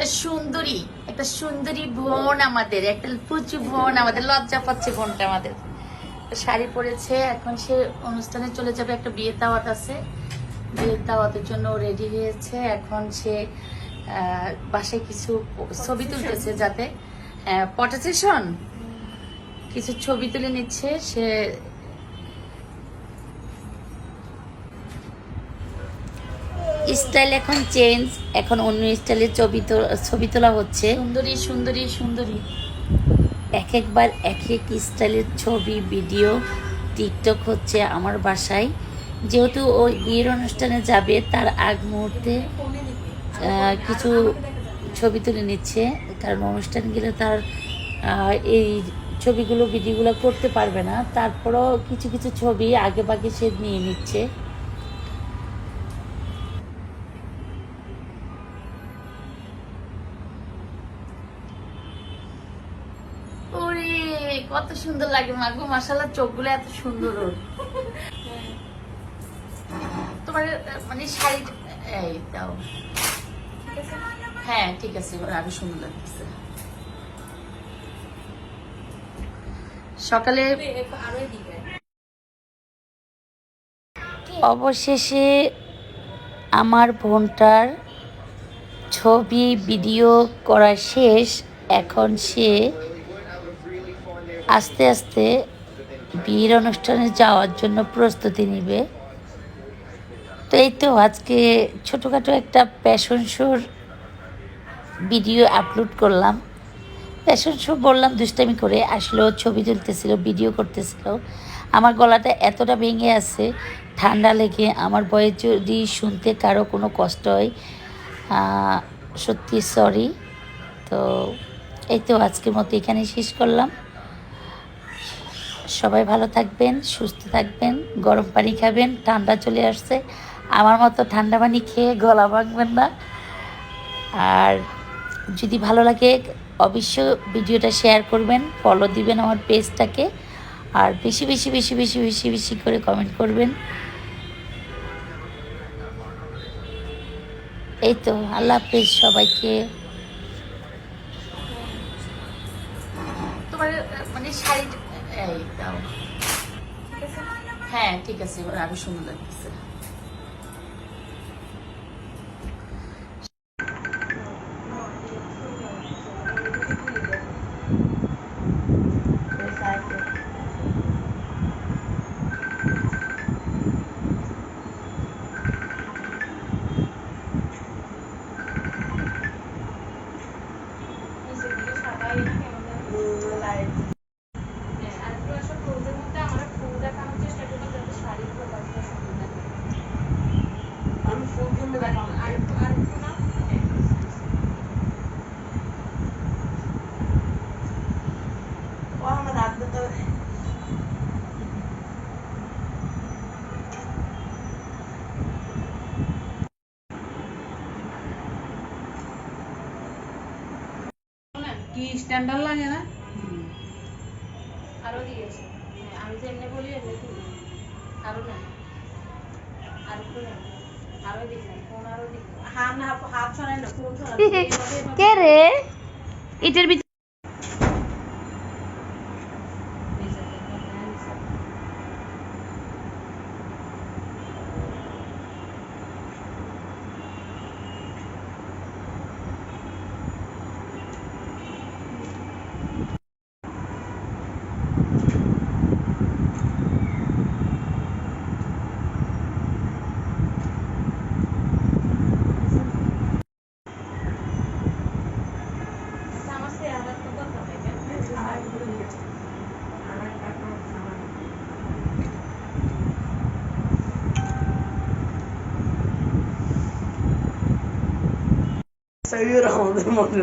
একটা সুন্দরী একটা সুন্দরী বোন আমাদের, একটা পুচু বোন আমাদের, লজ্জা পাচ্ছে বোনটা আমাদের। শাড়ি পরেছে, এখন সে অনুষ্ঠানে চলে যাবে, একটা বিয়ে দাওয়াত আছে। বিয়ের দাওয়াতের জন্য রেডি হয়েছে, এখন সে বাসায় কিছু ছবি তুলতেছে যাতে পটা সেশন কিছু ছবি তুলে নিচ্ছে, সে স্টাইল এখন চেঞ্জ এখন অন্য স্টাইলের ছবি ছবি তোলা হচ্ছে। সুন্দরী সুন্দরী সুন্দরী। এক একবার এক এক স্টাইলের ছবি ভিডিও টিকটক হচ্ছে আমার বাসায়। যেহেতু ওই বিয়ের অনুষ্ঠানে যাবে তার আগ মুহূর্তে কিছু ছবি তুলে নিচ্ছে। কারণ অনুষ্ঠান গেলে তার এই ছবিগুলো ভিডিওগুলো করতে পারবে না। তারপরও কিছু কিছু ছবি আগে বাগে সে নিয়ে নিচ্ছে ওরে কত সুন্দর লাগে মাগো মাসাল্লাহ চোখগুলো এত সুন্দর ওর। তোমার মানে শাড়ি এই দাও। হ্যাঁ ঠিক আছে এবার আরও সুন্দর লাগতেছে। সকালে অবশেষে আমার বোনটার ছবি ভিডিও করা শেষ। এখন সে আস্তে আস্তে বিয়ের অনুষ্ঠানে যাওয়ার জন্য প্রস্তুতি নিবে। তো এই তো আজকে ছোটোখাটো একটা প্যাশন শোর ভিডিও আপলোড করলাম। প্যাশন শো বললাম দুষ্টামি করে আসলেও ছবি তুলতেছিল ভিডিও করতেছিল। আমার গলাটা এতটা ভেঙে আছে, ঠান্ডা লেগে, আমার বয়ের যদি শুনতে কারও কোনো কষ্ট হয় সত্যি সরি তো এই তো আজকের মতো এখানে শেষ করলাম। সবাই ভালো থাকবেন, সুস্থ থাকবেন, গরম পানি খাবেন, ঠান্ডা চলে আসছে। আমার মতো ঠান্ডা পানি খেয়ে গলা ভাঙবেন না। আর যদি ভালো লাগে অবশ্য ভিডিওটা শেয়ার করবেন ফলো দিবেন আমার পেজটাকে। আর বেশি বেশি বেশি বেশি বেশি বেশি করে কমেন্ট করবেন। এই তো, আল্লাহ হাফেজ সবাইকে। তোমার মানে শাড়ি এই দাও। হ্যাঁ ঠিক আছে এবার আরও সুন্দর লাগতেছে। কি স্ট্যান্ডার্ড লাগে না? আরও দিয়েছে। আমি তো এমনি বলি এমনি তুলি। আরও না আরও তো আরও দিই কোন আরও দিই হাত না হাত ছড়ায় না ফোন ছড়ায় কে রে? এটার ভিতরে আমার চেহারা তো কথা সবই আমাদের মনে